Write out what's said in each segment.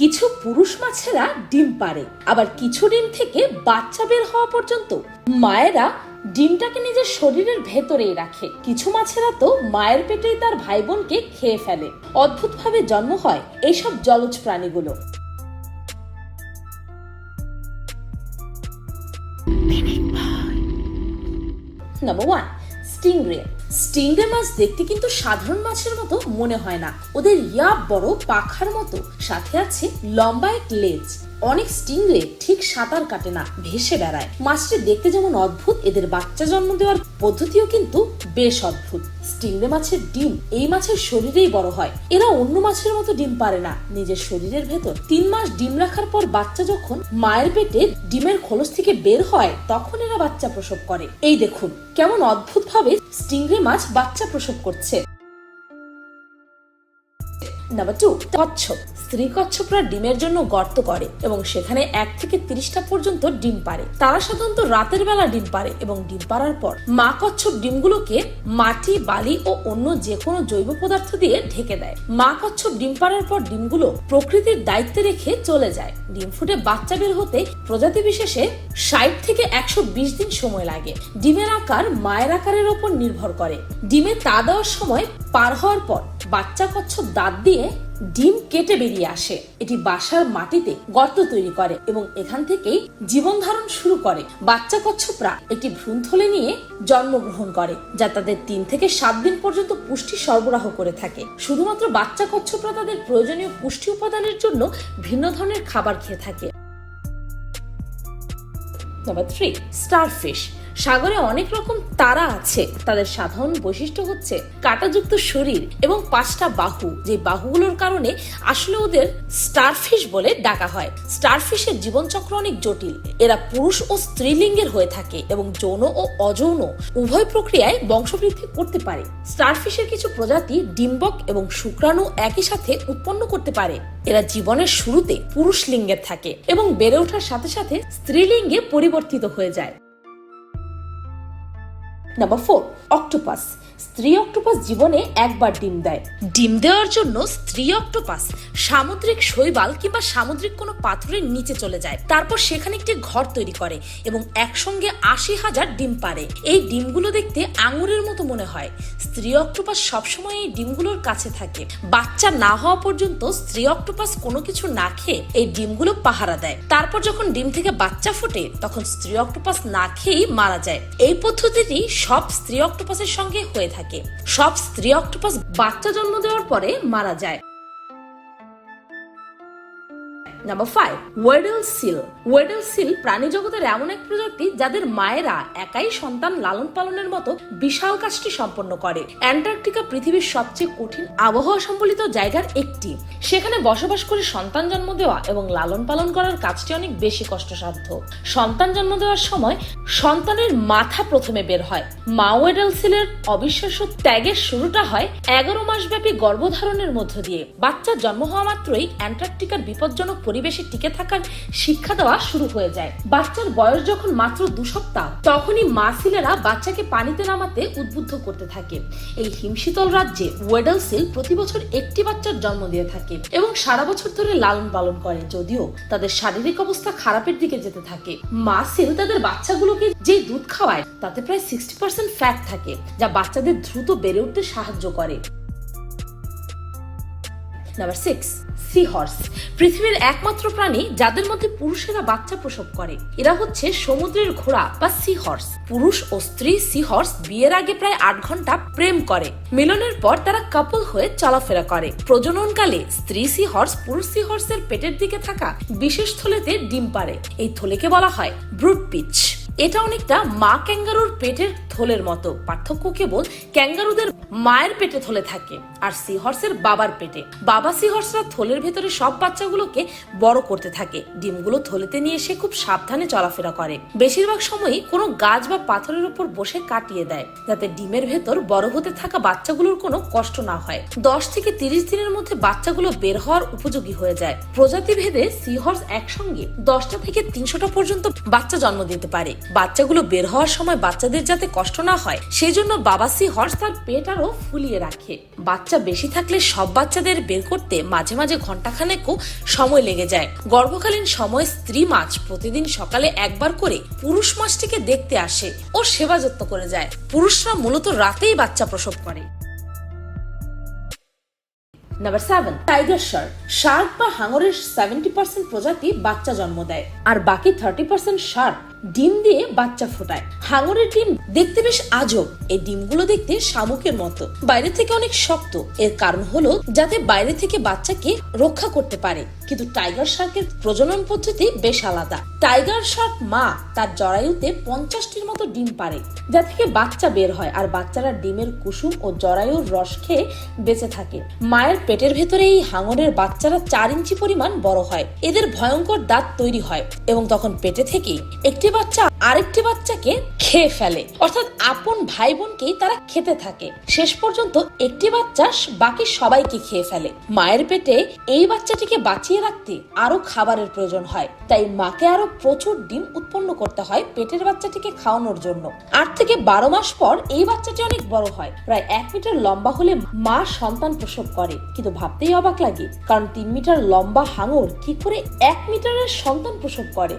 কিছু পুরুষ মাছেরা ডিম পারে আবার কিছু ডিম থেকে বাচ্চা বের হওয়া পর্যন্ত মায়েরা ডিমটাকে নিজের শরীরের ভেতরেই রাখে। কিছু মাছেরা তো মায়ের পেটেই তার ভাই বোনকে খেয়ে ফেলে। অদ্ভুতভাবে জন্ম হয় এইসব জলজ প্রাণীগুলো। নাম্বার ওয়ান স্টিংরে স্টিংরে মাছ দেখতে কিন্তু সাধারণ মাছের মতো মনে হয় না। ওদের ইয়া বড়, পাখার মতো। সাথে আছে লম্বা এক লেজ। অনেক স্টিংরে ঠিক সাঁতার কাটে না, ভেসে বেড়ায়। মাছটি দেখতে যেমন অদ্ভুত, এদের বাচ্চা জন্ম দেওয়ার পদ্ধতিও কিন্তু বেশ অদ্ভুত। স্টিংরে মাছের ডিম, এই মাছের শরীরেই বড় হয়। এরা অন্য মাছের মতো ডিম পারে না। নিজের শরীরের ভেতর তিন মাস ডিম রাখার পর বাচ্চা যখন মায়ের পেটে ডিমের খোলস থেকে বের হয়, তখন এরা বাচ্চা প্রসব করে। এই দেখুন, কেমন অদ্ভুত ভাবে স্টিংরে মাছ বাচ্চা প্রসব করছে। নাম্বার টু কচ্ছপ। স্ত্রী কচ্ছপরা ডিমের জন্য গর্ত করে এবং সেখানে এক থেকে তিরিশটা পর্যন্ত ডিম পারে তারা সাধারণত রাতের বেলা ডিম পারে এবং ডিম পাড়ার পর মা কচ্ছপ ডিমগুলোকে মাটি, বালি ও অন্য যে কোনো জৈব পদার্থ দিয়ে ঢেকে দেয়। মা কচ্ছপ ডিম পাড়ার পর ডিমগুলো প্রকৃতির দায়িত্বে রেখে চলে যায়। ডিম ফুটে বাচ্চা বের হতে প্রজাতি বিশেষে ষাট থেকে একশো বিশ দিন সময় লাগে। ডিমের আকার মায়ের আকারের ওপর নির্ভর করে। ডিমে তা দেওয়ার সময় পার হওয়ার পর বাচ্চা কচ্ছপ দাঁত দিয়ে ডিম কেটে বেরিয়ে আসে। এটি বাসার মাটিতে গর্ত তৈরি করে এবং এখান থেকেই জীবন ধারণ শুরু করে। বাচ্চা কচ্ছপরা একটি ভ্রূণথলি নিয়ে জন্মগ্রহণ করে, যা তাদের তিন থেকে সাত দিন পর্যন্ত পুষ্টি সরবরাহ করে থাকে। শুধুমাত্র বাচ্চা কচ্ছপরা তাদের প্রয়োজনীয় পুষ্টি উপাদানের জন্য ভিন্ন ধরনের খাবার খেয়ে থাকে। Number three, starfish. সাগরে অনেক রকম তারা আছে। তাদের সাধারণ বৈশিষ্ট্য হচ্ছে কাঁটাযুক্ত শরীর এবং পাঁচটা বাহু। যে বাহুগুলোর কারণে আসলে ওদের স্টারফিশ বলে ডাকা হয়। স্টারফিশের জীবনচক্র অনেক জটিল। এরা পুরুষ ও স্ত্রীলিঙ্গের হয়ে থাকে এবং যৌন ও অযৌন উভয় প্রক্রিয়ায় বংশবৃদ্ধি করতে পারে। স্টারফিশের কিছু প্রজাতি ডিম্বক এবং শুক্রাণু একই সাথে উৎপন্ন করতে পারে। এরা জীবনের শুরুতে পুরুষ লিঙ্গের থাকে এবং বেড়ে ওঠার সাথে সাথে স্ত্রীলিঙ্গে পরিবর্তিত হয়ে যায়। নাম্বার ফোর অক্টোপাস স্ত্রী অক্টোপাস জীবনে একবার ডিম দেয়। ডিম দেওয়ার জন্য স্ত্রী অক্টোপাস সামুদ্রিক শৈবাল কিংবা সামুদ্রিক কোনো পাথরের নিচে চলে যায়। তারপর সেখানে একটি ঘর তৈরি করে এবং একসঙ্গে আশি হাজার ডিম পারে এই ডিমগুলো দেখতে আঙুরের মতো মনে হয়। স্ত্রী অক্টোপাস সবসময় এই ডিমগুলোর কাছে থাকে। বাচ্চা না হওয়া পর্যন্ত স্ত্রী অক্টোপাস কোনো কিছু না খেয়ে এই ডিমগুলো পাহারা দেয়। তারপর যখন ডিম থেকে বাচ্চা ফোটে, তখন স্ত্রী অক্টোপাস না খেয়েই মারা যায়। এই পদ্ধতিটি সব স্ত্রী অক্টোপাসের সঙ্গে হয়ে থাকে। সব স্ত্রী অক্টোপাস বাচ্চা জন্ম দেওয়ার পরে মারা যায়। Number five Weddell seal Weddell seal প্রাণী জগতের এমন এক প্রজাতি যাদের মায়েরা একাই সন্তান লালন পালনের মতো বিশাল কাজটি সম্পন্ন করে। অ্যান্টার্কটিকা পৃথিবীর সবচেয়ে কঠিন আবহাওয়া সম্বলিত জায়গার একটি। সেখানে বসবাস করে সন্তান জন্ম দেওয়া এবং লালন পালন করার কাজটি অনেক বেশি কষ্টসাধ্য। সন্তান জন্ম দেওয়ার সময় সন্তানের মাথা প্রথমে বের হয়। মা ওয়েডেল সিলের অবিশ্বাস্য ত্যাগের শুরুটা হয় এগারো মাস ব্যাপী গর্ভধারণের মধ্য দিয়ে। বাচ্চার জন্ম হওয়া মাত্রই অ্যান্টার্কটিকার বিপজ্জনক পরিবেশে টিকে থাকার শিক্ষা দেওয়া শুরু হয়ে যায়। বাচ্চার বয়স যখন মাত্র দু সপ্তাহ, তখনই মা সিলেরা বাচ্চাকে পানিতে নামাতে উদ্বুদ্ধ করতে থাকে। এই হিমশীতল রাজ্যে ওয়েডেল সিল প্রতি বছর একটি বাচ্চার জন্ম দিয়ে থাকে এবং সারা বছর ধরে লালন পালন করে, যদিও তাদের শারীরিক অবস্থা খারাপের দিকে যেতে থাকে। মা সিল তাদের বাচ্চাগুলোকে যে দুধ খাওয়ায়, তাতে প্রায় সিক্সটি ফ্যাট থাকে, যা বাচ্চাদের দ্রুত বেড়ে উঠতে সাহায্য করে। নাম্বার সিক্স সি হর্স পৃথিবীর একমাত্র প্রাণী যাদের মধ্যে পুরুষেরা বাচ্চা প্রসব করে। এরা হচ্ছে সমুদ্রের ঘোড়া বা সি হর্স পুরুষ ও স্ত্রী সি হর্স বিয়ের আগে প্রায় আট ঘণ্টা প্রেম করে। মিলনের পর তারা কাপল হয়ে চলাফেরা করে। প্রজননকালে স্ত্রী সি হর্স পুরুষ সি হর্সের পেটের দিকে থাকা বিশেষ থলেতে ডিম পারে এই থলেকে বলা হয় ব্রুট পিচ এটা অনেকটা মা ক্যাঙ্গারুর পেটের থলের মতো। পার্থক্য কেবল ক্যাঙ্গারুদের মায়ের পেটে থলে থাকে, আর সি সিহর্সের বাবার পেটে। বাবা সিহর্সরা থলের ভেতরে সব বাচ্চাগুলোকে বড় করতে থাকে। ডিমগুলো থলেতে নিয়ে সে খুব সাবধানে চলাফেরা করে। বেশিরভাগ সময়ই কোনো গাছ বা পাথরের উপর বসে কাটিয়ে দেয়, যাতে ডিমের ভেতর বড় হতে থাকা বাচ্চাগুলোর কোনো কষ্ট না হয়। দশ থেকে তিরিশ দিনের মধ্যে বাচ্চাগুলো বের হওয়ার উপযোগী হয়ে যায়। প্রজাতি ভেদে সিহর্স একসঙ্গে দশটা থেকে তিনশোটা পর্যন্ত বাচ্চা জন্ম দিতে পারে। বাচ্চাগুলো বের হওয়ার সময় বাচ্চাদের যাতে কষ্ট না হয় সেই জন্য বাবা সি হর্স তার পেট আরও ফুলিয়ে রাখে। বাচ্চা বেশি থাকলে সব বাচ্চাদের বের করতে মাঝে মাঝে ঘন ঘন্টাখানেকও সময় লেগে যায়। গর্ভকালীন সময় স্ত্রী মাছ প্রতিদিন সকালে একবার করে পুরুষ মাছটিকে দেখতে আসে ও সেবা যত্ন করে যায়। পুরুষরা মূলত রাতেই বাচ্চা প্রসব করে। Number seven tiger shark shark বা হাঙরের সেভেন্টি পার্সেন্ট প্রজাতি বাচ্চা জন্ম দেয়। আর বাকি থার্টি পার্সেন্ট শার্ক ডিম দিয়ে বাচ্চা ফোটায়। হাঙরের ডিম দেখতে বেশ আজব। এই ডিমগুলো দেখতে শামুকের মতো। বাইরে থেকে অনেক শক্ত। এর কারণ হলো যাতে বাইরে থেকে বাচ্চাকে রক্ষা করতে পারে। কিন্তু টাইগার শার্কের প্রজনন পদ্ধতি বেশ আলাদা। টাইগার শার্ক মা, তার জরায়ুতে পঞ্চাশটির মতো ডিম পারে, যা থেকে বাচ্চা বের হয় আর বাচ্চারা ডিমের কুসুম ও জরায়ুর রস খেয়ে বেঁচে থাকে। মায়ের পেটের ভেতরে এই হাঙরের বাচ্চারা চার ইঞ্চি পরিমাণ বড় হয়। এদের ভয়ঙ্কর দাঁত তৈরি হয় এবং তখন পেটে থেকে একটি বাচ্চা আরেকটি বাচ্চাকে খেয়ে ফেলে। অর্থাৎ আপন ভাই বোনকেই তারা খেতে থাকে। শেষ পর্যন্ত একটি বাচ্চা বাকি সবাইকে খেয়ে ফেলে। মায়ের পেটে এই বাচ্চাটিকে বাঁচিয়ে রাখতে আরও খাবারের প্রয়োজন হয়। তাই মাকে আরও প্রচুর ডিম উৎপন্ন করতে হয় পেটের বাচ্চাটিকে খাওয়ানোর জন্য। আট থেকে বারো মাস পর এই বাচ্চাটি অনেক বড় হয়। প্রায় এক মিটার লম্বা হলে মা সন্তান প্রসব করে। কিন্তু ভাবতেই অবাক লাগে, কারণ তিন মিটার লম্বা হাঙর কি করে এক মিটারের সন্তান প্রসব করে?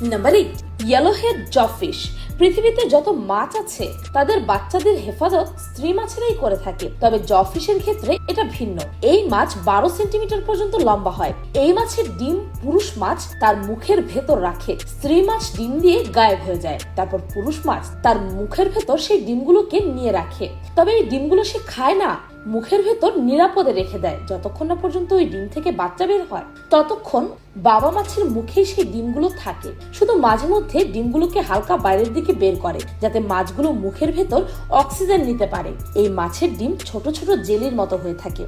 Number 8 ইয়েলোহেড জফিশ পৃথিবীতে যত মাছ আছে, তাদের বাচ্চাদের হেফাজত স্ত্রী মাছেরাই করে থাকে। তবে জফিশের ক্ষেত্রে এটা ভিন্ন। এই মাছ বারো সেন্টিমিটার পর্যন্ত লম্বা হয়। এই মাছের ডিম পুরুষ মাছ তার মুখের ভেতর রাখে। স্ত্রী মাছ ডিম দিয়ে গায়েব হয়ে যায়। তারপর পুরুষ মাছ তার মুখের ভেতর সেই ডিমগুলোকে নিয়ে রাখে। তবে এই ডিমগুলো সে খায় না। মুখের ভেতর নিরাপদে রেখে দেয়। যতক্ষণ না পর্যন্ত ওই ডিম থেকে বাচ্চা বের হয়, ততক্ষণ বাবা মাছের মুখে সেই ডিমগুলো থাকে। শুধু মাঝে মধ্যে ডিমগুলোকে হালকা বাইরের দিকে বের করে, যাতে মাছগুলো মুখের ভেতর অক্সিজেন নিতে পারে। এই মাছের ডিম ছোট ছোট জেলির মতো হয়ে থাকে।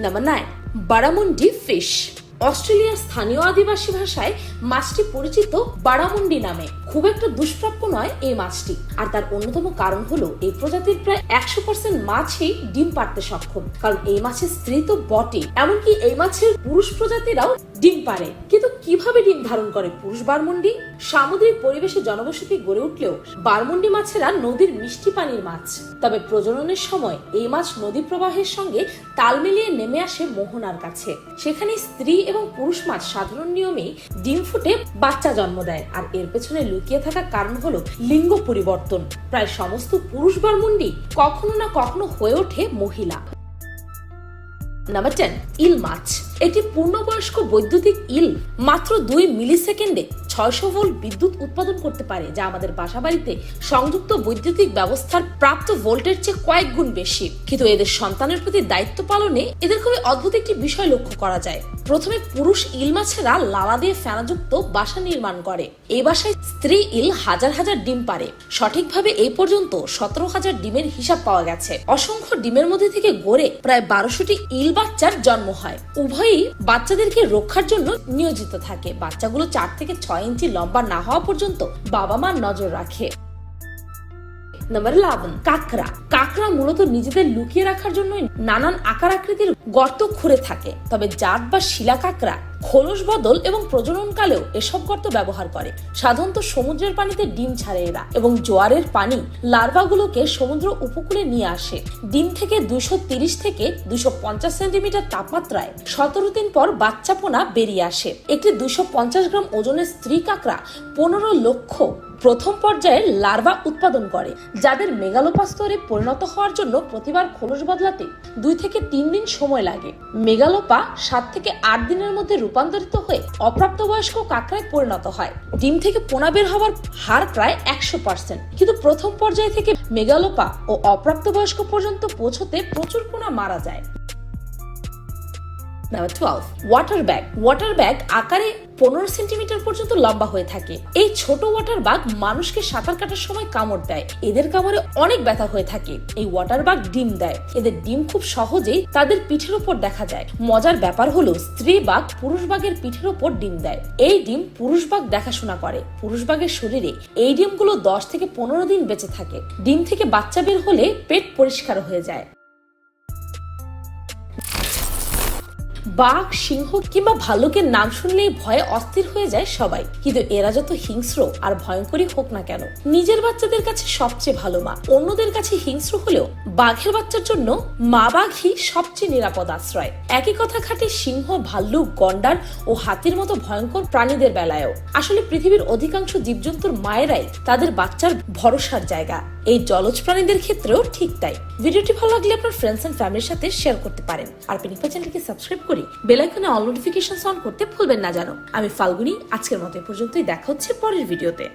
Number nine, barramundi fish. অস্ট্রেলিয়ার স্থানীয় আদিবাসী ভাষায় মাছটি পরিচিত বারামুন্ডি নামে। খুব একটা দুষ্প্রাপ্য নয় এই মাছটি। আর তার অন্যতম কারণ হলো, এই প্রজাতির প্রায় একশো পার্সেন্ট মাছই ডিম পারতে সক্ষম। কারণ এই মাছের স্ত্রী তো বটে। এমনকি এই মাছের পুরুষ প্রজাতিরাও ডিম পারে। কিন্তু কীভাবে ডিম ধারণ করে পুরুষ বারমুন্ডি? সামুদ্রিক পরিবেশে জনবসতি গড়ে উঠলেও বারমুন্ডি মাছেরা নদীর মিষ্টি পানির মাছ। তবে প্রজননের সময় এই মাছ নদী প্রবাহের সঙ্গে তাল মিলিয়ে নেমে আসে মোহনার কাছে। সেখানে স্ত্রী এবং পুরুষ মাছ সাধারণ নিয়মেই ডিম ফুটে বাচ্চা জন্ম দেয়। আর এর পেছনে লুকিয়ে থাকা কারণ হলো লিঙ্গ পরিবর্তন। প্রায় সমস্ত পুরুষ বারমুন্ডি কখনো না কখনো হয়ে ওঠে মহিলা। নাম্বার টেন ইল মাছ। এটি পূর্ণবয়স্ক বৈদ্যুতিক ইল, মাত্র দুই মিলি সেকেন্ডে ছয়শো ভোল্ট বিদ্যুৎ উৎপাদন করতে পারে, যা আমাদের বাসা বাড়িতে সংযুক্ত বৈদ্যুতিক ব্যবস্থার প্রাপ্ত ভোল্টের চেয়ে কয়েক গুণ বেশি। কিন্তু এদের সন্তানের প্রতি দায়িত্ব পালনে এদের খুবই অদ্ভুত একটি বিষয় লক্ষ্য করা যায়। প্রথমে পুরুষ ইল মাছেরা লালা দিয়ে ফেনাযুক্ত বাসা নির্মাণ করে। এই বাসায় স্ত্রী ইল হাজার হাজার ডিম পারে সঠিকভাবে এই পর্যন্ত সতেরো হাজার ডিমের হিসাব পাওয়া গেছে। অসংখ্য ডিমের মধ্যে থেকে গড়ে প্রায় বারোশোটি ইল বাচ্চার জন্ম হয়। উভয়ই বাচ্চাদেরকে রক্ষার জন্য নিয়োজিত থাকে। বাচ্চাগুলো চার থেকে ছয় ইঞ্চি লম্বা না হওয়া পর্যন্ত বাবা মা নজর রাখে। নাম্বার ইলেভেন কাকড়া। কাকড়া মূলত নিজেদের লুকিয়ে রাখার জন্য নানান আকার আকৃতির গর্ত খুঁড়ে থাকে। তবে জাত বা শিলা কাকড়া, খোলস বদল এবং প্রজননকালেও এসব গর্ত ব্যবহার করে। সাধারণত সমুদ্রের পানিতে ডিম ছাড়ে এরা এবং জোয়ারের পানি লার্ভাগুলোকে সমুদ্র উপকূলে নিয়ে আসে। ডিম থেকে তিরিশ থেকে পঞ্চাশ সেন্টিমিটার তাপমাত্রায় সতেরো দিন পর বাচ্চা পোনা বেরিয়ে আসে। একটি পঞ্চাশ গ্রাম ওজনের স্ত্রী কাঁকড়া পনেরো লক্ষ প্রথম পর্যায়ের লার্ভা উৎপাদন করে, যাদের মেগালোপা স্তরে পরিণত হওয়ার জন্য প্রতিবার খোলস বদলাতে দুই থেকে তিন দিন সময় লাগে। মেগালোপা সাত থেকে আট দিনের মধ্যে রূপান্তরিত হয়ে অপ্রাপ্তবয়স্ক কাঁকড়ায় পরিণত হয়। ডিম থেকে পোনা বের হওয়ার হার প্রায় একশো পার্সেন্ট। কিন্তু প্রথম পর্যায় থেকে মেগালোপা ও অপ্রাপ্তবয়স্ক পর্যন্ত পৌঁছতে প্রচুর পোনা মারা যায়। Number twelve water bag water bag আকারে পনেরো সেন্টিমিটার পর্যন্ত লম্বা হয়ে থাকে। এই ছোট ওয়াটার বাগ মানুষকে সাঁতার কাটার সময় কামড় দেয়। এদের কামড়ে অনেক ব্যথা হয়ে থাকে। এই ওয়াটার বাগ ডিম দেয়। এদের ডিম খুব সহজেই তাদের পিঠের উপর দেখা যায়। মজার ব্যাপার হলো, স্ত্রী বাঘ পুরুষ বাঘের পিঠের উপর ডিম দেয়। এই ডিম পুরুষ বাঘ দেখাশোনা করে। পুরুষ বাঘের শরীরে এই ডিমগুলো দশ থেকে পনেরো দিন বেঁচে থাকে। ডিম থেকে বাচ্চা বের হলে পেট পরিষ্কার হয়ে যায়। বাঘ, সিংহ কিংবা ভালুকের নাম শুনলেই ভয়ে অস্থির হয়ে যায় সবাই। কিন্তু এরা যত হিংস্র আর ভয়ঙ্করই হোক না কেন, নিজের বাচ্চাদের কাছে সবচেয়ে ভালো মা। অন্যদের কাছে হিংস্র হলেও বাঘের বাচ্চার জন্য মা বাঘই সবচেয়ে নিরাপদ আশ্রয়। একই কথা খাটে সিংহ, ভাল্লুক, গন্ডার ও হাতির মতো ভয়ঙ্কর প্রাণীদের বেলায়ও। আসলে পৃথিবীর অধিকাংশ জীবজন্তুর মায়েরাই তাদের বাচ্চার ভরসার জায়গা। এই জলজ প্রাণীদের ক্ষেত্রেও ঠিক তাই। ভিডিওটি ভালো লাগলে আপনার ফ্রেন্ডস অ্যান্ড ফ্যামিলির সাথে শেয়ার করতে পারেন। আর পিনিপা চ্যানেলকে সাবস্ক্রাইব করে বেল আইকনে অল নোটিফিকেশন অন করতে ভুলবেন না জানো। আমি ফাল্গুনি, আজকের মতো পর্যন্তই। দেখা হচ্ছে পরের ভিডিওতে।